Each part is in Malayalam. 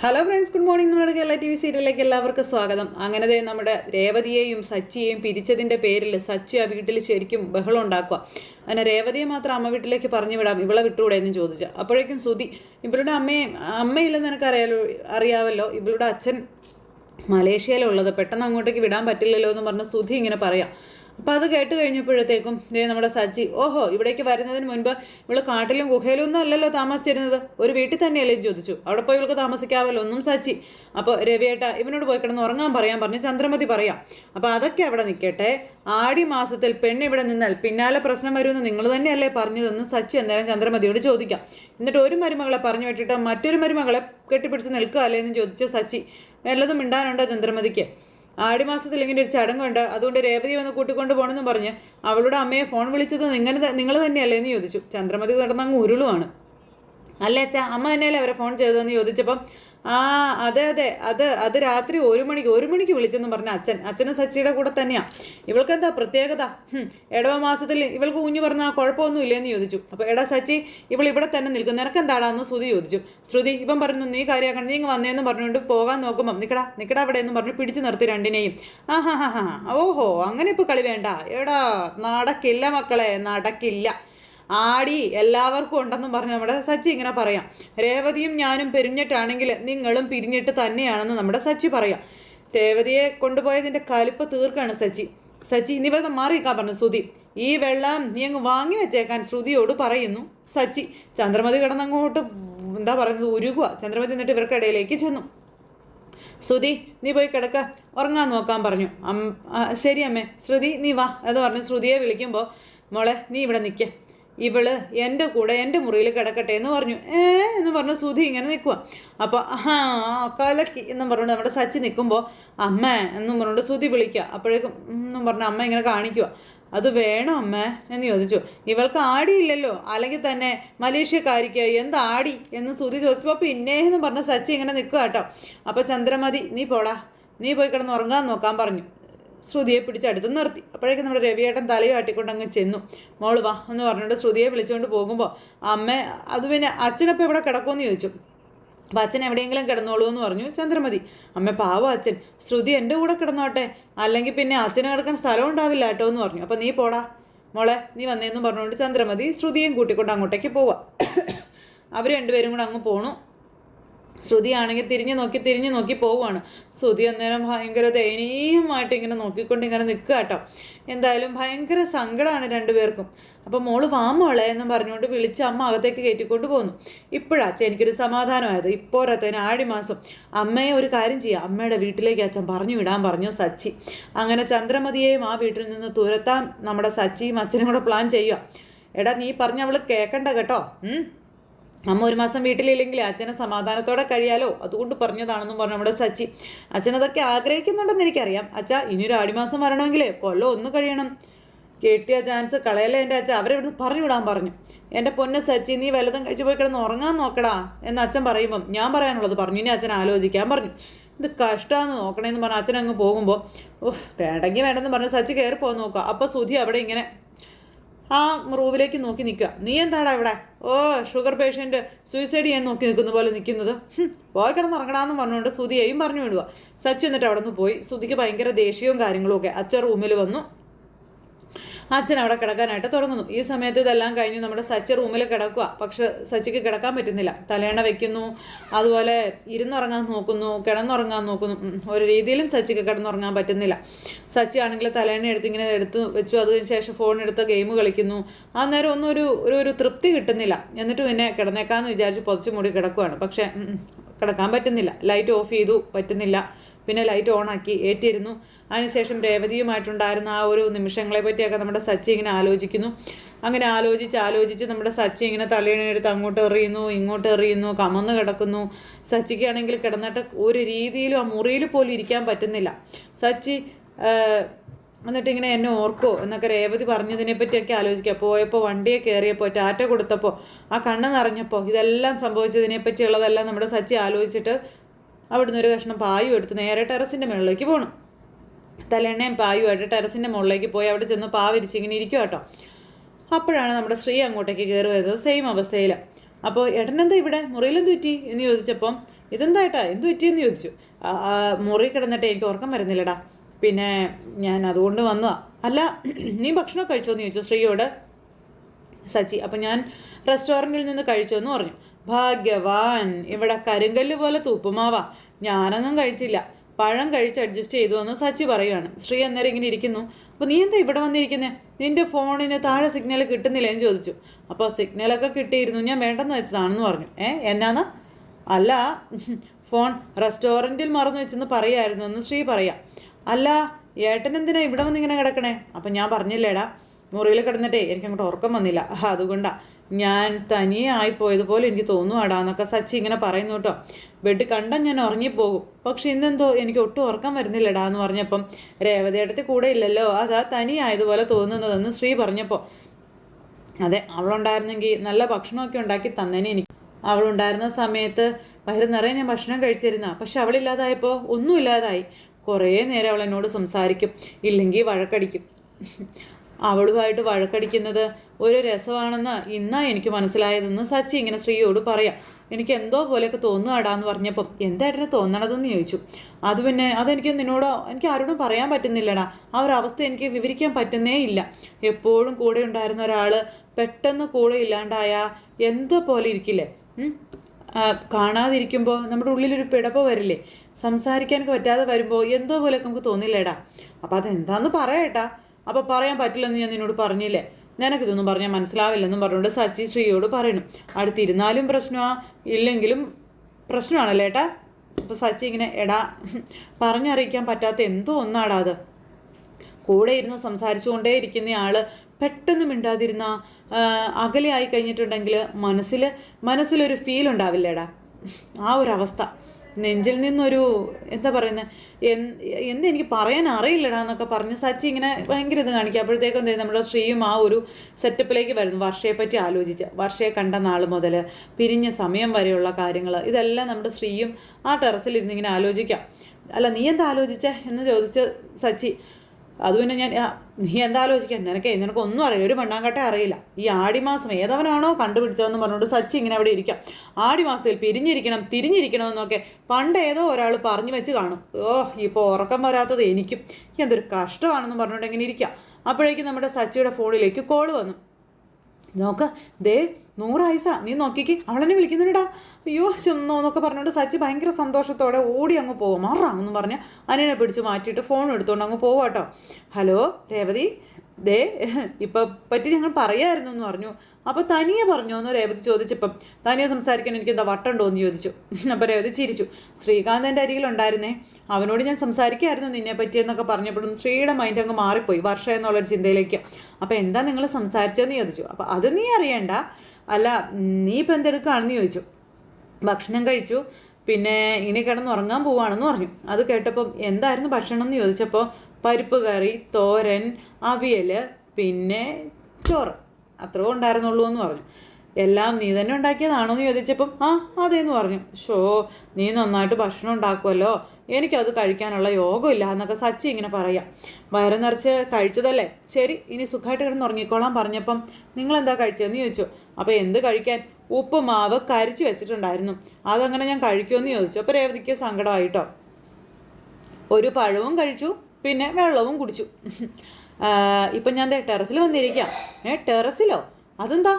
ഹലോ ഫ്രണ്ട്സ് ഗുഡ് മോർണിംഗ് നമ്മുടെ കേരള ടി വി സീരിയലിലേക്ക് എല്ലാവർക്കും സ്വാഗതം. അങ്ങനെ ദേ നമ്മുടെ രേവതിയെയും സച്ചിയെയും പിരിച്ചതിന്റെ പേരിൽ സച്ചി ആ വീട്ടിൽ ശരിക്കും ബഹളം ഉണ്ടാക്കുക. അങ്ങനെ രേവതിയെ മാത്രം അമ്മ വീട്ടിലേക്ക് പറഞ്ഞു വിടാം ഇവളെ വിട്ടുകൂടെ എന്ന് ചോദിച്ചു. അപ്പോഴേക്കും സുധി ഇവളുടെ അമ്മയെ അമ്മയില്ലെന്ന് എനിക്കറിയാലോ അറിയാമല്ലോ ഇവളുടെ അച്ഛൻ മലേഷ്യയിലുള്ളത്. പെട്ടെന്ന് അങ്ങോട്ടേക്ക് വിടാൻ പറ്റില്ലല്ലോ എന്ന് പറഞ്ഞ സുധി ഇങ്ങനെ പറയാം. അപ്പം അത് കേട്ട് കഴിഞ്ഞപ്പോഴത്തേക്കും ദേ നമ്മുടെ സജ്ജി ഓഹോ ഇവിടേക്ക് വരുന്നതിന് മുൻപ് ഇവൾ കാട്ടിലും ഗുഹയിലും ഒന്നും അല്ലല്ലോ താമസിച്ചിരുന്നത്. ഒരു വീട്ടിൽ തന്നെയല്ലേ ചോദിച്ചു. അവിടെ പോയി ഇവൾക്ക് താമസിക്കാവല്ലോ ഒന്നും സച്ചി അപ്പോൾ രവിയേട്ട ഇവനോട് പോയി കിടന്ന് ഉറങ്ങാൻ പറയാൻ പറഞ്ഞ് ചന്ദ്രമതി പറയാം. അപ്പോൾ അതൊക്കെ അവിടെ നിൽക്കട്ടെ. ആടി മാസത്തിൽ പെണ്ണ് ഇവിടെ നിന്നാൽ പിന്നാലെ പ്രശ്നം വരുമെന്ന് നിങ്ങൾ തന്നെയല്ലേ പറഞ്ഞതെന്ന് സച്ചി എന്തായാലും ചന്ദ്രമതിയോട് ചോദിക്കാം. എന്നിട്ട് ഒരു മരുമകളെ പറഞ്ഞു വിട്ടിട്ട് മറ്റൊരു മരുമകളെ കെട്ടിപ്പിടിച്ച് നിൽക്കുക അല്ലേ എന്ന് ചോദിച്ചു സച്ചി വല്ലതും മിണ്ടാനുണ്ടോ ചന്ദ്രമതിക്ക്? ആടിമാസത്തിൽ ഇങ്ങനെ ഒരു ചടങ്ങുണ്ട് അതുകൊണ്ട് രേവതി വന്ന് കൂട്ടിക്കൊണ്ട് പോകണമെന്ന് പറഞ്ഞ് അവളുടെ അമ്മയെ ഫോൺ വിളിച്ചത് നിങ്ങൾ നിങ്ങൾ തന്നെയല്ലേ എന്ന് ചോദിച്ചു. ചന്ദ്രമതി നടന്നങ്ങ് ഉരുളുവാണ്. അല്ലേ അച്ഛാ അമ്മ തന്നെയല്ലേ അവരെ ഫോൺ ചെയ്തതെന്ന് ചോദിച്ചപ്പം ആ അതെ അതെ. അത് അത് രാത്രി ഒരു മണിക്ക് ഒരു മണിക്ക് വിളിച്ചെന്ന് പറഞ്ഞ അച്ഛൻ. അച്ഛനും സച്ചിയുടെ കൂടെ തന്നെയാ. ഇവൾക്ക് എന്താ പ്രത്യേകത എടവ മാസത്തിൽ ഇവൾക്ക് കുഞ്ഞു പറഞ്ഞാൽ കുഴപ്പമൊന്നും ഇല്ലെന്ന് ചോദിച്ചു. അപ്പോൾ എടാ സച്ചി ഇവൾ ഇവിടെ തന്നെ നിൽക്കും. എന്താണെന്ന് ശ്രുതി ചോദിച്ചു. ശ്രുതി ഇവൻ പറഞ്ഞു നീ കാര്യമാക്കണം. നീ ഇങ്ങ് വന്നേന്ന് പറഞ്ഞുകൊണ്ട് പോകാൻ നോക്കുമ്പം നിക്കടാ നിക്കടാ അവിടെ എന്ന് പറഞ്ഞു പിടിച്ചു നിർത്തി രണ്ടിനെയും. ആ ഹാ ഹാ ഹാ ഓഹോ അങ്ങനെ ഇപ്പോൾ കളി വേണ്ട. എടാ നടക്കില്ല മക്കളെ നടക്കില്ല. ആടി എല്ലാവർക്കും ഉണ്ടെന്നും പറഞ്ഞ് നമ്മുടെ സച്ചി ഇങ്ങനെ പറയാം. രേവതിയും ഞാനും പിരിഞ്ഞിട്ടാണെങ്കിൽ നിങ്ങളും പിരിഞ്ഞിട്ട് തന്നെയാണെന്ന് നമ്മുടെ സച്ചി പറയാം. രേവതിയെ കൊണ്ടുപോയതിന്റെ കലിപ്പ് തീർക്കാണ് സച്ചി. സച്ചി ഇനി വേദം മാറിയിക്കാൻ പറഞ്ഞു ശ്രുതി. ഈ വെള്ളം നീ അങ്ങ് വാങ്ങി വെച്ചേക്കാൻ ശ്രുതിയോട് പറയുന്നു. സച്ചി ചന്ദ്രമതി കിടന്നങ്ങോട്ട് എന്താ പറയുന്നത് ഉരുകുക ചന്ദ്രമതി എന്നിട്ട് ഇവർക്കിടയിലേക്ക് ചെന്നു. ശ്രുതി നീ പോയി കിടക്ക. ഉറങ്ങാൻ നോക്കാൻ പറഞ്ഞു. അം ശരി അമ്മേ. ശ്രുതി നീ വാ. എന്ന് പറഞ്ഞു ശ്രുതിയെ വിളിക്കുമ്പോൾ മോളെ നീ ഇവിടെ നിൽക്കേ ഇവൾ എന്റെ കൂടെ എന്റെ മുറിയിൽ കിടക്കട്ടെ എന്ന് പറഞ്ഞു. ഏ എന്ന് പറഞ്ഞു സുധി ഇങ്ങനെ നിൽക്കുക അപ്പോൾ ആ കലക്കി എന്ന് പറഞ്ഞു നമ്മുടെ സച്ചി നിൽക്കുമ്പോൾ അമ്മ എന്നും പറഞ്ഞുകൊണ്ട് സുധി വിളിക്കുക. അപ്പോഴേക്കും എന്നും പറഞ്ഞു അമ്മ ഇങ്ങനെ കാണിക്കുക അത് വേണോ അമ്മ? എന്ന് ചോദിച്ചു. ഇവൾക്ക് ആടിയില്ലല്ലോ. അല്ലെങ്കിൽ തന്നെ മലേഷ്യക്കാരിക്ക് എന്ത് ആടി എന്ന് സുധി ചോദിച്ചപ്പോൾ പിന്നെ എന്ന് പറഞ്ഞ സച്ചി ഇങ്ങനെ നിൽക്കുക കേട്ടോ. അപ്പോൾ ചന്ദ്രമതി നീ പോടാ. നീ പോയി കിടന്ന് ഉറങ്ങാൻ നോക്കാൻ പറഞ്ഞു. ശ്രുതിയെ പിടിച്ചടുത്ത് നിർത്തി. അപ്പോഴേക്കും നമ്മുടെ രവിയേട്ടൻ തലയാട്ടിക്കൊണ്ട് അങ്ങ് ചെന്നു. മോൾ വാ എന്ന് പറഞ്ഞുകൊണ്ട് ശ്രുതിയെ വിളിച്ചുകൊണ്ട് പോകുമ്പോൾ അമ്മ അത് പിന്നെ അച്ഛനപ്പം എവിടെ കിടക്കുമെന്ന് ചോദിച്ചു. അപ്പം അച്ഛൻ എവിടെയെങ്കിലും കിടന്നോളൂ എന്ന് പറഞ്ഞു. ചന്ദ്രമതി. അമ്മ പാവം അച്ഛൻ. ശ്രുതി എന്റെ കൂടെ കിടന്നോട്ടെ? അല്ലെങ്കിൽ പിന്നെ അച്ഛന് കിടക്കാൻ സ്ഥലം ഉണ്ടാവില്ല കേട്ടോ എന്ന് പറഞ്ഞു. അപ്പം നീ പോടാ. മോളെ നീ വന്നേന്ന് പറഞ്ഞുകൊണ്ട് ചന്ദ്രമതി ശ്രുതിയും കൂട്ടിക്കൊണ്ട് അങ്ങോട്ടേക്ക് പോവാം. അവർ രണ്ടുപേരും കൂടെ അങ്ങ് പോണു. ശ്രുതിയാണെങ്കിൽ തിരിഞ്ഞു നോക്കി തിരിഞ്ഞു നോക്കി പോവുകയാണ്. ശ്രുതി അന്നേരം ഭയങ്കര ദയനീയമായിട്ട് ഇങ്ങനെ നോക്കിക്കൊണ്ട് ഇങ്ങനെ നിൽക്കുക കേട്ടോ. എന്തായാലും ഭയങ്കര സങ്കടമാണ് രണ്ടുപേർക്കും. അപ്പം മോൾ വാ മോളെ എന്ന് പറഞ്ഞുകൊണ്ട് വിളിച്ച് അമ്മ അകത്തേക്ക് കയറ്റിക്കൊണ്ട് പോന്നു. ഇപ്പോഴാ അച്ഛൻ എനിക്കൊരു സമാധാനമായത്. ഇപ്പോഴത്തേന് ആടി മാസം അമ്മയെ ഒരു കാര്യം ചെയ്യാം. അമ്മയുടെ വീട്ടിലേക്ക് അച്ഛൻ പറഞ്ഞു വിടാൻ പറഞ്ഞു സച്ചി. അങ്ങനെ ചന്ദ്രമതിയെയും ആ വീട്ടിൽ നിന്ന് തുരത്താൻ നമ്മുടെ സച്ചിയും അച്ഛനും കൂടെ പ്ലാൻ ചെയ്യുക. എടാ നീ പറഞ്ഞ അവൾ കേൾക്കണ്ട കേട്ടോ. അമ്മ ഒരു മാസം വീട്ടിലില്ലെങ്കിൽ അച്ഛനെ സമാധാനത്തോടെ കഴിയാലോ? അതുകൊണ്ട് പറഞ്ഞതാണെന്നും പറഞ്ഞു നമ്മുടെ സച്ചി. അച്ഛനതൊക്കെ ആഗ്രഹിക്കുന്നുണ്ടെന്ന് എനിക്കറിയാം. അച്ഛ ഇനിയൊരു ആടിമാസം വരണമെങ്കിൽ കൊല്ലം ഒന്ന് കഴിയണം. കിട്ടിയ ചാൻസ് കളയല്ലേ എന്റെ അച്ഛൻ അവരെ ഇവിടുന്ന് പറഞ്ഞു വിടാൻ പറഞ്ഞു. എന്റെ പൊന്നെ സച്ചി നീ വല്ലതും കഴിച്ചു പോയി കിടന്ന് ഉറങ്ങാൻ നോക്കടാ എന്ന് അച്ഛൻ പറയുമ്പം ഞാൻ പറയാനുള്ളത് പറഞ്ഞു. ഇനി അച്ഛൻ ആലോചിക്കാൻ പറഞ്ഞു. ഇത് കഷ്ടമാണ് നോക്കണേന്ന് പറഞ്ഞ് അച്ഛൻ അങ്ങ് പോകുമ്പോൾ ഓഹ് വേണ്ടെങ്കിൽ വേണ്ടെന്ന് പറഞ്ഞു സച്ചി കയറി പോകാൻ നോക്കുക അപ്പോൾ സുധി അവിടെ ഇങ്ങനെ ആ റൂമിലേക്ക് നോക്കി നിൽക്കുക. നീ എന്താടാ ഇവിടെ? ഓ ഷുഗർ പേഷ്യന്റ് സൂയിസൈഡ് ചെയ്യാൻ നോക്കി നിൽക്കുന്ന പോലെ നിൽക്കുന്നത്. പോയി കിടന്നിറങ്ങണമെന്ന് പറഞ്ഞുകൊണ്ട് സുതിയെയും പറഞ്ഞു വിടുക. സച്ച് എന്നിട്ട് അവിടെ നിന്ന് പോയി. സുതിക്ക് ഭയങ്കര ദേഷ്യവും കാര്യങ്ങളും ഒക്കെ. അച്ഛൻ റൂമിൽ വന്നു. അച്ഛൻ അവിടെ കിടക്കാനായിട്ട് തുടങ്ങുന്നു. ഈ സമയത്ത് ഇതെല്ലാം കഴിഞ്ഞ് നമ്മുടെ സച്ചി റൂമിൽ കിടക്കുക പക്ഷെ സച്ചിക്ക് കിടക്കാൻ പറ്റുന്നില്ല. തലേണ വെക്കുന്നു അതുപോലെ ഇരുന്നുറങ്ങാൻ നോക്കുന്നു കിടന്നുറങ്ങാൻ നോക്കുന്നു. ഒരു രീതിയിലും സച്ചിക്ക് കിടന്നുറങ്ങാൻ പറ്റുന്നില്ല. സച്ചി ആണെങ്കിൽ തലേണ എടുത്ത് ഇങ്ങനെ എടുത്ത് വെച്ചു. അതിന് ശേഷം ഫോൺ എടുത്ത് ഗെയിം കളിക്കുന്നു. അന്നേരം ഒന്നും ഒരു ഒരു തൃപ്തി കിട്ടുന്നില്ല. എന്നിട്ട് പിന്നെ കിടന്നേക്കാന്ന് വിചാരിച്ച് പൊതിച്ചു മൂടി കിടക്കുകയാണ് പക്ഷേ കിടക്കാൻ പറ്റുന്നില്ല. ലൈറ്റ് ഓഫ് ചെയ്തു പറ്റുന്നില്ല. പിന്നെ ലൈറ്റ് ഓൺ ആക്കി ഏറ്റിരുന്നു. അതിനുശേഷം രേവതിയുമായിട്ടുണ്ടായിരുന്ന ആ ഒരു നിമിഷങ്ങളെ പറ്റിയൊക്കെ നമ്മുടെ സച്ചി ഇങ്ങനെ ആലോചിക്കുന്നു. അങ്ങനെ ആലോചിച്ച് ആലോചിച്ച് നമ്മുടെ സച്ചി ഇങ്ങനെ തലയിണെടുത്ത് അങ്ങോട്ട് എറിയുന്നു ഇങ്ങോട്ട് എറിയുന്നു കമന്ന് കിടക്കുന്നു. സച്ചിക്കാണെങ്കിൽ കിടന്നിട്ട് ഒരു രീതിയിലും ആ മുറിയിൽ പോലും ഇരിക്കാൻ പറ്റുന്നില്ല. സച്ചി എന്നിട്ട് ഇങ്ങനെ എന്നെ ഓർക്കോ എന്നൊക്കെ രേവതി പറഞ്ഞതിനെ പറ്റിയൊക്കെ ആലോചിക്കുക. പോയപ്പോൾ വണ്ടിയെ കയറിയപ്പോൾ ടാറ്റ കൊടുത്തപ്പോൾ ആ കണ്ണ് നിറഞ്ഞപ്പോൾ ഇതെല്ലാം സംഭവിച്ചതിനെ പറ്റിയുള്ളതെല്ലാം നമ്മുടെ സച്ചി ആലോചിച്ചിട്ട് അവിടുന്ന് ഒരു കഷ്ണം പായും എടുത്ത് നേരെ ടെറസിന്റെ മുകളിലേക്ക് പോകണം തലെണ്ണയും പായുമായിട്ട് ടെറസിന്റെ മുകളിലേക്ക് പോയി അവിടെ ചെന്ന് പാവിരിച്ച് ഇങ്ങനെ ഇരിക്കും കേട്ടോ. അപ്പോഴാണ് നമ്മുടെ ശ്രീ അങ്ങോട്ടേക്ക് കയറി വരുന്നത് സെയിം അവസ്ഥയിൽ അപ്പോൾ ഏട്ടനെന്താ ഇവിടെ? മുറിയിലെന്ത് പറ്റി? എന്ന് ചോദിച്ചപ്പം ഇതെന്താ ഏട്ടാ? എന്ത് പറ്റിയെന്ന് ചോദിച്ചു. "ആ, ആ, മുറി കിടന്നിട്ട് എനിക്ക് ഉറക്കം വരുന്നില്ലടാ. പിന്നെ ഞാൻ അതുകൊണ്ട് വന്നതാ. അല്ല നീ ഭക്ഷണം കഴിച്ചോന്ന് ചോദിച്ചു ശ്രീയോട്. സച്ചി അപ്പം ഞാൻ റെസ്റ്റോറന്റിൽ നിന്ന് കഴിച്ചോ എന്ന് പറഞ്ഞു. ഭാഗ്യവാൻ ഇവിടെ കരിങ്കല്ല് പോലെ തൂപ്പുമാവാ. ഞാനൊന്നും കഴിച്ചില്ല. പഴം കഴിച്ച് അഡ്ജസ്റ്റ് ചെയ്തു എന്ന് സച്ചി പറയുകയാണ് ശ്രീ അന്നേരം ഇങ്ങനെ ഇരിക്കുന്നു. അപ്പോൾ നീ എന്താ ഇവിടെ വന്നിരിക്കുന്നേ? നിന്റെ ഫോണിന് താഴെ സിഗ്നൽ കിട്ടുന്നില്ല? എന്ന് ചോദിച്ചു. അപ്പോൾ സിഗ്നലൊക്കെ കിട്ടിയിരുന്നു. ഞാൻ വേണ്ടെന്ന് വെച്ചതാണെന്ന് പറഞ്ഞു. ഏ എന്നാന്ന്? അല്ല ഫോൺ റെസ്റ്റോറന്റിൽ മറന്നു വെച്ചെന്ന് പറയായിരുന്നു എന്ന് ശ്രീ പറയാം. അല്ല ഏട്ടൻ എന്തിനാ ഇവിടെ വന്ന് ഇങ്ങനെ കിടക്കണേ? അപ്പം ഞാൻ പറഞ്ഞില്ലേടാ മുറിയിൽ കിടന്നിട്ടേ എനിക്കങ്ങോട്ട് ഉറക്കം വന്നില്ല. അതുകൊണ്ടാ. ഞാൻ തനിയെ ആയിപ്പോയതുപോലെ എനിക്ക് തോന്നുവാടാ എന്നൊക്കെ സച്ചി ഇങ്ങനെ പറയുന്നു കേട്ടോ. ബെഡ് കണ്ടാൽ ഞാൻ ഉറങ്ങിപ്പോകും. പക്ഷെ ഇന്നെന്തോ എനിക്ക് ഒട്ടും ഉറക്കം വരുന്നില്ലടാ എന്ന് പറഞ്ഞപ്പം രേവതയേട്ടത്തിൽ കൂടെ ഇല്ലല്ലോ. അതാ തനിയായതുപോലെ തോന്നുന്നതെന്ന് ശ്രീ പറഞ്ഞപ്പോൾ അതെ അവളുണ്ടായിരുന്നെങ്കിൽ നല്ല ഭക്ഷണമൊക്കെ ഉണ്ടാക്കി തന്നേനെ എനിക്ക്. അവളുണ്ടായിരുന്ന സമയത്ത് വയറ് നിറയെ ഞാൻ ഭക്ഷണം കഴിച്ചിരുന്ന. പക്ഷെ അവളില്ലാതായപ്പോൾ ഒന്നും ഇല്ലാതായി കുറേ നേരം അവൾ എന്നോട് സംസാരിക്കും. ഇല്ലെങ്കിൽ വഴക്കടിക്കും. അവളുമായിട്ട് വഴക്കടിക്കുന്നത് ഒരു രസമാണെന്ന് ഇന്നാ എനിക്ക് മനസ്സിലായതെന്ന് സച്ചി ഇങ്ങനെ ശ്രീയോട് പറയാം. എനിക്ക് എന്തോ പോലെയൊക്കെ തോന്നുകടാന്ന് പറഞ്ഞപ്പം എന്തായിട്ടാണ് തോന്നണതെന്ന് ചോദിച്ചു. അത് പിന്നെ അതെനിക്ക് നിന്നോടോ എനിക്ക് ആരോടും പറയാൻ പറ്റുന്നില്ലടാ. ആ ഒരു അവസ്ഥ എനിക്ക് വിവരിക്കാൻ പറ്റുന്നേ ഇല്ല. എപ്പോഴും കൂടെ ഉണ്ടായിരുന്ന ഒരാൾ പെട്ടെന്ന് കൂടെ ഇല്ലാണ്ടായ എന്തോ പോലെ ഇരിക്കില്ലേ? കാണാതിരിക്കുമ്പോൾ നമ്മുടെ ഉള്ളിലൊരു പിടപ്പ് വരില്ലേ? സംസാരിക്കാനൊക്കെ പറ്റാതെ വരുമ്പോൾ എന്തോ പോലെയൊക്കെ നമുക്ക് തോന്നില്ലേടാ. അപ്പോൾ അതെന്താന്ന് പറയട്ടാ അപ്പോൾ പറയാൻ പറ്റില്ലെന്ന് ഞാൻ നിന്നോട് പറഞ്ഞില്ലേ? നിനക്കിതൊന്നും പറഞ്ഞാൽ മനസ്സിലാവില്ലെന്നും പറഞ്ഞുകൊണ്ട് സച്ചി ശ്രീയോട് പറയണം അടുത്തിരുന്നാലും പ്രശ്നമാ ഇല്ലെങ്കിലും പ്രശ്നമാണല്ലേ ഏട്ടാ? അപ്പോൾ സച്ചി ഇങ്ങനെ എടാ പറഞ്ഞറിയിക്കാൻ പറ്റാത്ത എന്തോ ഒന്നാടാ അത്. കൂടെ ഇരുന്ന് സംസാരിച്ചുകൊണ്ടേ ഇരിക്കുന്ന ആൾ പെട്ടെന്ന് മിണ്ടാതിരുന്ന ആ, അകലെ ആയി കഴിഞ്ഞിട്ടുണ്ടെങ്കിൽ മനസ്സിൽ മനസ്സിലൊരു ഫീൽ ഉണ്ടാവില്ലേടാ? ആ ഒരു അവസ്ഥ നെഞ്ചിൽ നിന്നൊരു എന്താ പറയുന്നത് എന്ത് എനിക്ക് പറയാൻ അറിയില്ലടാ എന്നൊക്കെ പറഞ്ഞ് സച്ചി ഇങ്ങനെ ഭയങ്കര ഇത് കാണിക്കുക അപ്പോഴത്തേക്കും എന്താ നമ്മുടെ ശ്രീയും ആ ഒരു സെറ്റപ്പിലേക്ക് വരുന്നു. വർഷയെ പറ്റി ആലോചിച്ച്. വർഷയെ കണ്ട നാൾ മുതൽ പിരിഞ്ഞ സമയം വരെയുള്ള കാര്യങ്ങൾ ഇതെല്ലാം നമ്മുടെ ശ്രീയും ആ ടെറസിലിരുന്ന് ഇങ്ങനെ ആലോചിക്കാം. അല്ല നീ എന്താ ആലോചിച്ചേ എന്ന് ചോദിച്ച് സച്ചി അത് പിന്നെ ഞാൻ നീ എന്താ ആലോചിക്കാൻ നിനക്ക് നിനക്കൊന്നും അറിയില്ല. ഒരു പെണ്ണാങ്കട്ടെ അറിയില്ല. ഈ ആടിമാസം ഏതവനാണോ കണ്ടുപിടിച്ചതെന്ന് പറഞ്ഞുകൊണ്ട് സച്ചി ഇങ്ങനെ അവിടെ ഇരിക്കാം. ആടിമാസത്തിൽ പിരിഞ്ഞിരിക്കണം തിരിഞ്ഞിരിക്കണം എന്നൊക്കെ പണ്ട് ഏതോ ഒരാൾ പറഞ്ഞു വെച്ച് കാണും. ഓ ഇപ്പോൾ ഉറക്കം വരാത്തത് എനിക്കും. എന്തൊരു കഷ്ടമാണെന്ന് പറഞ്ഞുകൊണ്ട് ഇങ്ങനെ ഇരിക്കാം. അപ്പോഴേക്കും നമ്മുടെ സച്ചിയുടെ ഫോണിലേക്ക് കോൾ വന്നു. നോക്ക ദേ നൂറായിസ നീ നോക്കിക്ക്. അവളെന്നെ വിളിക്കുന്നുണ്ടാ അയ്യോ ചെന്നോ എന്നൊക്കെ പറഞ്ഞുകൊണ്ട് സച്ചി ഭയങ്കര സന്തോഷത്തോടെ ഓടി അങ്ങ് പോകും. മാറാം എന്ന് പറഞ്ഞ് അനിയനെ പിടിച്ച് മാറ്റിയിട്ട് ഫോൺ എടുത്തുകൊണ്ട് അങ്ങ് പോവാട്ടോ ഹലോ രേവതി? ദേ ഇപ്പം പറ്റി ഞങ്ങൾ പറയായിരുന്നു എന്ന് പറഞ്ഞു. അപ്പോൾ തനിയെ പറഞ്ഞോ എന്ന് രേവതി ചോദിച്ചപ്പം തനിയെ സംസാരിക്കാൻ എനിക്ക് എന്താ വട്ടുണ്ടോ എന്ന് ചോദിച്ചു. അപ്പോൾ രേവതി ചിരിച്ചു. ശ്രീകാന്ത് എന്റെ അരികിലുണ്ടായിരുന്നേ. അവനോട് ഞാൻ സംസാരിക്കായിരുന്നു നിന്നെ പറ്റി എന്നൊക്കെ പറഞ്ഞപ്പോഴും ശ്രീയുടെ മൈൻഡ് അങ്ങ് മാറിപ്പോയി വർഷ എന്നുള്ളൊരു ചിന്തയിലേക്ക്. അപ്പോൾ എന്താ നിങ്ങൾ സംസാരിച്ചതെന്ന് ചോദിച്ചു. അപ്പോൾ അത് നീ അറിയണ്ട. അല്ല നീ ഇപ്പം എന്തെടുക്കുകയാണെന്ന് ചോദിച്ചു. ഭക്ഷണം കഴിച്ചു. പിന്നെ ഇനി കിടന്ന് ഉറങ്ങാൻ പോവാണെന്ന് പറഞ്ഞു. അത് കേട്ടപ്പോൾ എന്തായിരുന്നു ഭക്ഷണം എന്ന് ചോദിച്ചപ്പോൾ പരിപ്പ് കറി തോരൻ അവിയൽ പിന്നെ ചോറ്. അത്രയും ഉണ്ടായിരുന്നുള്ളൂ എന്ന് പറഞ്ഞു. എല്ലാം നീ തന്നെ ഉണ്ടാക്കിയതാണോ എന്ന് ചോദിച്ചപ്പം ആ അതേന്ന് പറഞ്ഞു. ഷോ നീ നന്നായിട്ട് ഭക്ഷണം ഉണ്ടാക്കുമല്ലോ എനിക്കത് കഴിക്കാനുള്ള യോഗമില്ല എന്നൊക്കെ സച്ചി ഇങ്ങനെ പറയാം. വയറ് നിറച്ച് കഴിച്ചതല്ലേ? ശരി ഇനി സുഖമായിട്ട് കിടന്ന് ഉറങ്ങിക്കോളാം പറഞ്ഞപ്പം നിങ്ങളെന്താ കഴിച്ചതെന്ന് ചോദിച്ചു. അപ്പോൾ എന്ത് കഴിക്കാൻ? ഉപ്പ് മാവ് കരിച്ചു വെച്ചിട്ടുണ്ടായിരുന്നു. അതങ്ങനെ ഞാൻ കഴിക്കുമെന്ന് ചോദിച്ചു. അപ്പോൾ രേവതിക്ക് സങ്കടമായിട്ടോ? ഒരു പഴവും കഴിച്ചു പിന്നെ വെള്ളവും കുടിച്ചു. ഇപ്പം ഞാൻ ടെറസിൽ വന്നിരിക്കാം. ഏ ടെറസിലോ? അതെന്താ?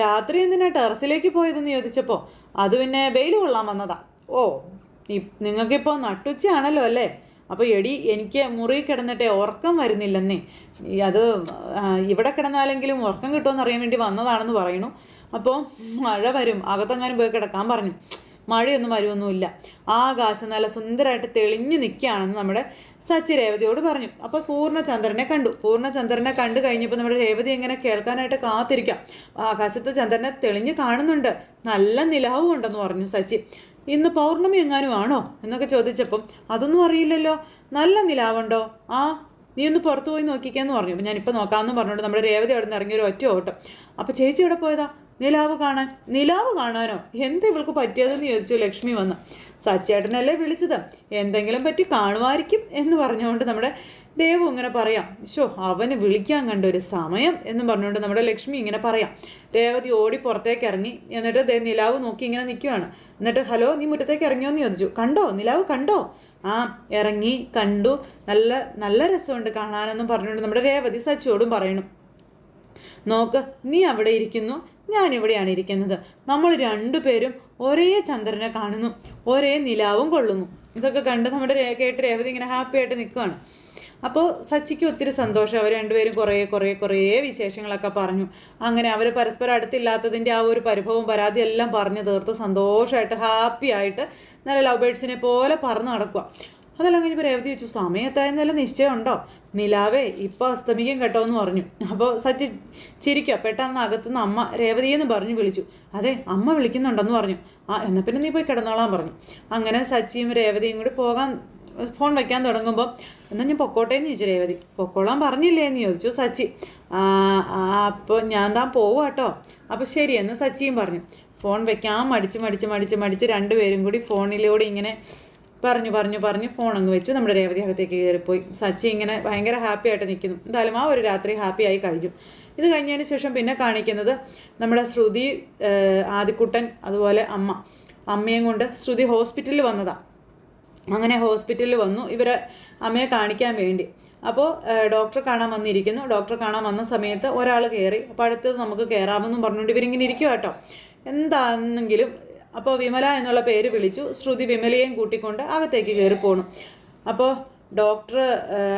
രാത്രി എന്തിനാ ടെറസിലേക്ക് പോയതെന്ന് ചോദിച്ചപ്പോൾ അത് പിന്നെ വെയിൽ കൊള്ളാൻ വന്നതാ. ഓ നിങ്ങൾക്കിപ്പോൾ നട്ടുച്ചയാണല്ലോ അല്ലേ? അപ്പോൾ എടി എനിക്ക് മുറി കിടന്നിട്ടേ ഉറക്കം വരുന്നില്ലെന്നേ. അത് ഇവിടെ കിടന്നാലെങ്കിലും ഉറക്കം കിട്ടുമെന്ന് അറിയാൻ വേണ്ടി വന്നതാണെന്ന് പറയുന്നു. അപ്പോൾ മഴ വരും. അകത്തെങ്ങാനും പോയി കിടക്കാൻ പറഞ്ഞു. മഴയൊന്നും വരുമൊന്നുമില്ല. ആകാശം നല്ല സുന്ദരമായിട്ട് തെളിഞ്ഞു നിൽക്കുകയാണെന്ന് നമ്മുടെ സച്ചി രേവതിയോട് പറഞ്ഞു. അപ്പോൾ പൂർണചന്ദ്രനെ കണ്ടു. പൂർണചന്ദ്രനെ കണ്ടു കഴിഞ്ഞപ്പോൾ നമ്മുടെ രേവതി ഇങ്ങനെ കേൾക്കാനായിട്ട് കാത്തിരിക്കാം. ആകാശത്ത് ചന്ദ്രനെ തെളിഞ്ഞു കാണുന്നുണ്ട്. നല്ല നിലാവും ഉണ്ടെന്ന് പറഞ്ഞു സച്ചി. ഇന്ന് പൗർണമി എങ്ങാനും ആണോ എന്നൊക്കെ ചോദിച്ചപ്പം അതൊന്നും അറിയില്ലല്ലോ. നല്ല നിലാവുണ്ടോ? ആ നീ ഒന്ന് പുറത്തു പോയി നോക്കിക്കാന്ന് പറഞ്ഞു. അപ്പം ഞാനിപ്പോൾ നോക്കാമെന്ന് പറഞ്ഞോണ്ട് നമ്മുടെ രേവതി അവിടെ നിന്ന് ഇറങ്ങിയൊരു ഒറ്റ ഓട്ടം. അപ്പോൾ ചേച്ചി ഇവിടെ പോയതാ? നിലാവ് കാണാൻ. നിലാവ് കാണാനോ? എന്ത് ഇവൾക്ക് പറ്റിയതെന്ന് ചോദിച്ചു ലക്ഷ്മി വന്ന്. സച്ചേട്ടനല്ലേ വിളിച്ചത്? എന്തെങ്കിലും പറ്റി കാണുമായിരിക്കും എന്ന് പറഞ്ഞുകൊണ്ട് നമ്മുടെ ദേവു ഇങ്ങനെ പറയാം ഷോ അവന് വിളിക്കാൻ കണ്ട ഒരു സമയം എന്ന് പറഞ്ഞുകൊണ്ട് നമ്മുടെ ലക്ഷ്മി ഇങ്ങനെ പറയാം. രേവതി ഓടി പുറത്തേക്ക് ഇറങ്ങി. എന്നിട്ട് ദേ നിലാവ് നോക്കി ഇങ്ങനെ നിൽക്കുകയാണ് എന്നിട്ട് ഹലോ നീ മുറ്റത്തേക്ക് ഇറങ്ങിയോ എന്ന് ചോദിച്ചു. കണ്ടോ? നിലാവ് കണ്ടോ? ആ ഇറങ്ങി കണ്ടു. നല്ല നല്ല രസമുണ്ട് കാണാനെന്നും പറഞ്ഞുകൊണ്ട് നമ്മുടെ രേവതി സച്ചിയോടും പറയണം നോക്ക് നീ അവിടെ ഇരിക്കുന്നു. ഞാൻ ഇവിടെയാണ് ഇരിക്കുന്നത്. നമ്മൾ രണ്ടുപേരും ഒരേ ചന്ദ്രനെ കാണുന്നു. ഒരേ നിലാവും കൊള്ളുന്നു. ഇതൊക്കെ കണ്ട് നമ്മുടെ കേട്ട് രേവതി ഇങ്ങനെ ഹാപ്പി ആയിട്ട് നിൽക്കുകയാണ് അപ്പോൾ സച്ചിക്ക് ഒത്തിരി സന്തോഷം. അവർ രണ്ടുപേരും കുറേ കുറേ കുറേ വിശേഷങ്ങളൊക്കെ പറഞ്ഞു. അങ്ങനെ അവർ പരസ്പരം അടുത്തില്ലാത്തതിന്റെ ആ ഒരു പരിഭവം പരാതി എല്ലാം പറഞ്ഞു തീർത്ത് സന്തോഷമായിട്ട് ഹാപ്പി ആയിട്ട് നല്ല ലവ് ബേഡ്സിനെ പോലെ പറന്ന് നടക്കുക അതെല്ലാം കഴിഞ്ഞപ്പോൾ രേവതി ചോദിച്ചു സമയം എത്രയെന്നല്ല നിശ്ചയമുണ്ടോ നിലാവേ ഇപ്പോൾ അസ്തമിക്കും കേട്ടോ എന്ന് പറഞ്ഞു. അപ്പോൾ സച്ചി ചിരിക്കുക പെട്ടെന്ന് അകത്തുനിന്ന് അമ്മ രേവതി എന്ന് പറഞ്ഞു വിളിച്ചു. അതെ അമ്മ വിളിക്കുന്നുണ്ടെന്ന് പറഞ്ഞു. ആ എന്നാൽ പിന്നെ നീ പോയി കിടന്നോളാൻ പറഞ്ഞു. അങ്ങനെ സച്ചിയും രേവതിയും കൂടി പോകാൻ ഫോൺ വയ്ക്കാൻ തുടങ്ങുമ്പോൾ എന്നാൽ ഞാൻ പൊക്കോട്ടെ എന്ന് ചോദിച്ചു രേവതി. പൊക്കോളാൻ പറഞ്ഞില്ലേ എന്ന് ചോദിച്ചു സച്ചി. അപ്പോൾ ഞാൻ താൻ പോവാ കേട്ടോ അപ്പോൾ ശരി എന്ന് സച്ചിയും പറഞ്ഞു. ഫോൺ വെക്കാൻ മടിച്ച് മടിച്ച് മടിച്ച് മടിച്ച് രണ്ടുപേരും കൂടി ഫോണിലൂടെ ഇങ്ങനെ പറഞ്ഞു പറഞ്ഞു പറഞ്ഞ് ഫോൺ അങ്ങ് വെച്ചു. നമ്മുടെ രേവതി അകത്തേക്ക് കയറിപ്പോയി. സച്ചി ഇങ്ങനെ ഭയങ്കര ഹാപ്പി ആയിട്ട് നിൽക്കുന്നു എന്തായാലും ആ ഒരു രാത്രി ഹാപ്പി ആയി കഴിഞ്ഞു. ഇത് കഴിഞ്ഞതിന് ശേഷം പിന്നെ കാണിക്കുന്നത് നമ്മുടെ ശ്രുതി ആദിക്കുട്ടൻ അതുപോലെ അമ്മ. അമ്മയും കൊണ്ട് ശ്രുതി ഹോസ്പിറ്റലിൽ വന്നതാണ് അങ്ങനെ ഹോസ്പിറ്റലിൽ വന്നു. ഇവരെ അമ്മയെ കാണിക്കാൻ വേണ്ടി. അപ്പോൾ ഡോക്ടറെ കാണാൻ വന്നിരിക്കുന്നു. ഡോക്ടറെ കാണാൻ വന്ന സമയത്ത് ഒരാൾ കയറി അപ്പോൾ അടുത്തത് നമുക്ക് കയറാമെന്നും പറഞ്ഞുകൊണ്ട് ഇവരിങ്ങനെ ഇരിക്കുക കേട്ടോ. എന്താണെങ്കിലും അപ്പോൾ വിമല എന്നുള്ള പേര് വിളിച്ചു. ശ്രുതി വിമലയെയും കൂട്ടിക്കൊണ്ട് അകത്തേക്ക് കയറി പോണു. അപ്പോൾ ഡോക്ടർ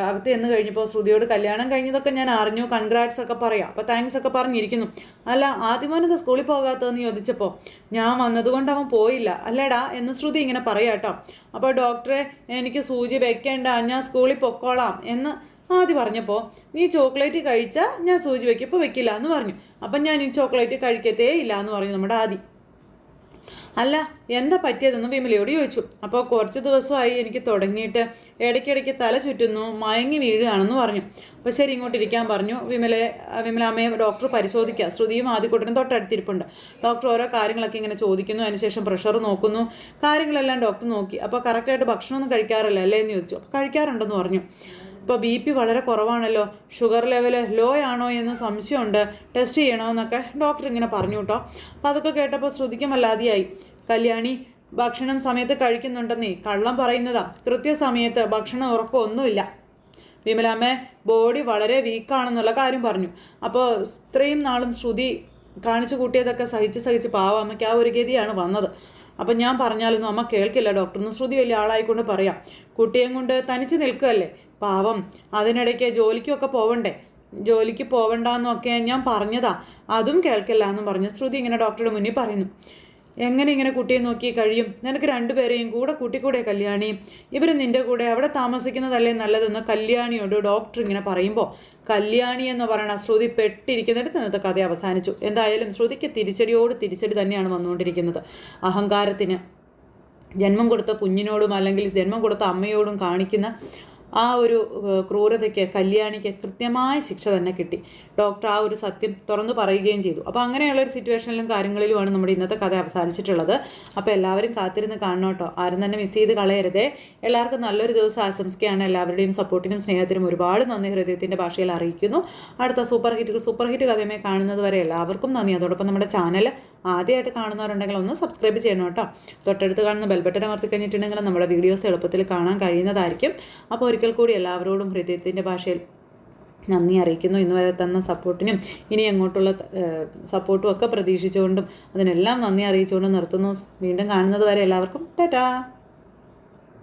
അകത്ത് ചെന്ന് കഴിഞ്ഞപ്പോൾ ശ്രുതിയോട് കല്യാണം കഴിഞ്ഞതൊക്കെ ഞാൻ അറിഞ്ഞു. കൺഗ്രാറ്റ്സ് ഒക്കെ പറയാം. അപ്പോൾ താങ്ക്സ് ഒക്കെ പറഞ്ഞിരിക്കുന്നു. അല്ല ആദ്യമാനെന്താ സ്കൂളിൽ പോകാത്തതെന്ന് ചോദിച്ചപ്പോൾ ഞാൻ വന്നതുകൊണ്ട് അവൻ പോയില്ല. അല്ലേടാ എന്ന് ശ്രുതി ഇങ്ങനെ പറയാം കേട്ടോ അപ്പോൾ ഡോക്ടറെ എനിക്ക് സൂചി വെക്കേണ്ട. ഞാൻ സ്കൂളിൽ പൊക്കോളാം എന്ന് ആദ്യം പറഞ്ഞപ്പോൾ നീ ചോക്ലേറ്റ് കഴിച്ചാൽ ഞാൻ സൂചി വെക്കും. ഇപ്പോൾ വെക്കില്ല എന്ന് പറഞ്ഞു. അപ്പം ഞാൻ ഈ ചോക്ലേറ്റ് കഴിക്കത്തേ ഇല്ല എന്ന് പറഞ്ഞു നമ്മുടെ ആദ്യം അല്ല എന്താ പറ്റിയതെന്ന് വിമലയോട് ചോദിച്ചു. അപ്പോൾ കുറച്ച് ദിവസമായി എനിക്ക് തുടങ്ങിയിട്ട് ഇടയ്ക്കിടയ്ക്ക് തല ചുറ്റുന്നു മയങ്ങി വീഴുകയാണെന്ന് പറഞ്ഞു. അപ്പോൾ ശരി ഇങ്ങോട്ട് ഇരിക്കാൻ പറഞ്ഞു. വിമലെ വിമലാമ്മയെ ഡോക്ടർ പരിശോധിക്കുക ശ്രുതിയും ആദ്യക്കൂട്ടനും തൊട്ടടുത്തിരിപ്പുണ്ട്. ഡോക്ടർ ഓരോ കാര്യങ്ങളൊക്കെ ഇങ്ങനെ ചോദിക്കുന്നു അതിനുശേഷം പ്രഷർ നോക്കുന്നു. കാര്യങ്ങളെല്ലാം ഡോക്ടർ നോക്കി. അപ്പോൾ കറക്റ്റായിട്ട് ഭക്ഷണമൊന്നും കഴിക്കാറില്ല അല്ലേ എന്ന് ചോദിച്ചു. അപ്പോൾ കഴിക്കാറുണ്ടെന്ന് പറഞ്ഞു. ഇപ്പോൾ ബി പി വളരെ കുറവാണല്ലോ. ഷുഗർ ലെവൽ ലോ ആണോ എന്ന് സംശയമുണ്ട്. ടെസ്റ്റ് ചെയ്യണമെന്നൊക്കെ ഡോക്ടർ ഇങ്ങനെ പറഞ്ഞു കേട്ടോ അപ്പോൾ അതൊക്കെ കേട്ടപ്പോൾ ശ്രുതിക്കും കല്യാണി ഭക്ഷണം സമയത്ത് കഴിക്കുന്നുണ്ടെന്നേ കള്ളം പറയുന്നതാ. കൃത്യസമയത്ത് ഭക്ഷണം ഉറപ്പൊന്നുമില്ല. വിമലാമ്മ ബോഡി വളരെ വീക്കാണെന്നുള്ള കാര്യം പറഞ്ഞു. അപ്പോൾ ഇത്രയും നാളും ശ്രുതി കാണിച്ചു കൂട്ടിയതൊക്കെ സഹിച്ച് സഹിച്ച് പാവ അമ്മയ്ക്ക് ആ ഒരു ഗതിയാണ് വന്നത്. അപ്പം ഞാൻ പറഞ്ഞാലൊന്നും അമ്മ കേൾക്കില്ല ഡോക്ടർ ശ്രുതി വലിയ ആളായിക്കൊണ്ട് പറയാം. കുട്ടിയെയും കൊണ്ട് തനിച്ച് നിൽക്കുകയല്ലേ? പാവം. അതിനിടയ്ക്ക് ജോലിക്കൊക്കെ പോവണ്ടേ? ജോലിക്ക് പോവണ്ടെന്നൊക്കെ ഞാൻ പറഞ്ഞതാ. അതും കേൾക്കില്ല എന്നും പറഞ്ഞു. ശ്രുതി ഇങ്ങനെ ഡോക്ടറുടെ മുന്നിൽ പറയുന്നു. എങ്ങനെ ഇങ്ങനെ കുട്ടിയെ നോക്കി കഴിയും? നിനക്ക് രണ്ടുപേരെയും കൂടെ കൂട്ടിക്കൂടെ കല്യാണി? ഇവർ നിന്റെ കൂടെ അവിടെ താമസിക്കുന്നതല്ലേ നല്ലതെന്ന് കല്യാണിയോട് ഡോക്ടർ ഇങ്ങനെ പറയുമ്പോൾ കല്യാണി എന്ന് പറയണ ശ്രുതി പെട്ടിരിക്കുന്നിടത്ത് ഇന്നത്തെ കഥ അവസാനിച്ചു. എന്തായാലും ശ്രുതിക്ക് തിരിച്ചടിയോട് തിരിച്ചടി തന്നെയാണ് വന്നുകൊണ്ടിരിക്കുന്നത്. അഹങ്കാരത്തിന് ജന്മം കൊടുത്ത കുഞ്ഞിനോടും അല്ലെങ്കിൽ ജന്മം കൊടുത്ത അമ്മയോടും കാണിക്കുന്ന ആ ഒരു ക്രൂരതയ്ക്ക് കല്യാണിക്ക് കൃത്യമായ ശിക്ഷ തന്നെ കിട്ടി. ഡോക്ടർ ആ ഒരു സത്യം തുറന്നു പറയുകയും ചെയ്തു. അപ്പോൾ അങ്ങനെയുള്ള ഒരു സിറ്റുവേഷനിലും കാര്യങ്ങളിലുമാണ് നമ്മുടെ ഇന്നത്തെ കഥ അവസാനിച്ചിട്ടുള്ളത്. അപ്പോൾ എല്ലാവരും കാത്തിരുന്ന് കാണണം കേട്ടോ. ആരും തന്നെ മിസ് ചെയ്ത് കളയരുതേ. എല്ലാവർക്കും നല്ലൊരു ദിവസം ആശംസിക്കുകയാണ്. എല്ലാവരുടെയും സപ്പോർട്ടിനും സ്നേഹത്തിനും ഒരുപാട് നന്ദി. ഹൃദയത്തിന്റെ ഭാഷയിൽ അറിയിക്കുന്നു. അടുത്ത സൂപ്പർ ഹിറ്റുകൾ സൂപ്പർ ഹിറ്റ് കഥയുമായി കാണുന്നത് വരെ എല്ലാവർക്കും നന്ദി. അതോടൊപ്പം നമ്മുടെ ചാനൽ ആദ്യമായിട്ട് കാണുന്നവരുണ്ടെങ്കിൽ ഒന്ന് സബ്സ്ക്രൈബ് ചെയ്യണം കേട്ടോ. തൊട്ടടുത്ത് കാണുന്ന ബെൽബട്ടൺ അമർത്തി കഴിഞ്ഞിട്ടുണ്ടെങ്കിൽ നമ്മുടെ വീഡിയോസ് എളുപ്പത്തിൽ കാണാൻ കഴിയുന്നതായിരിക്കും. അപ്പോൾ ഒരിക്കൽ കൂടി എല്ലാവരോടും ഹൃദയത്തിന്റെ ഭാഷയിൽ നന്ദി അറിയിക്കുന്നു. ഇന്ന് വരെ തന്ന സപ്പോർട്ടിനും ഇനി അങ്ങോട്ടുള്ള സപ്പോർട്ടും ഒക്കെ പ്രതീക്ഷിച്ചുകൊണ്ടും അതിനെല്ലാം നന്ദി അറിയിച്ചുകൊണ്ടും നിർത്തുന്നു. വീണ്ടും കാണുന്നത് വരെ എല്ലാവർക്കും ടാറ്റാ.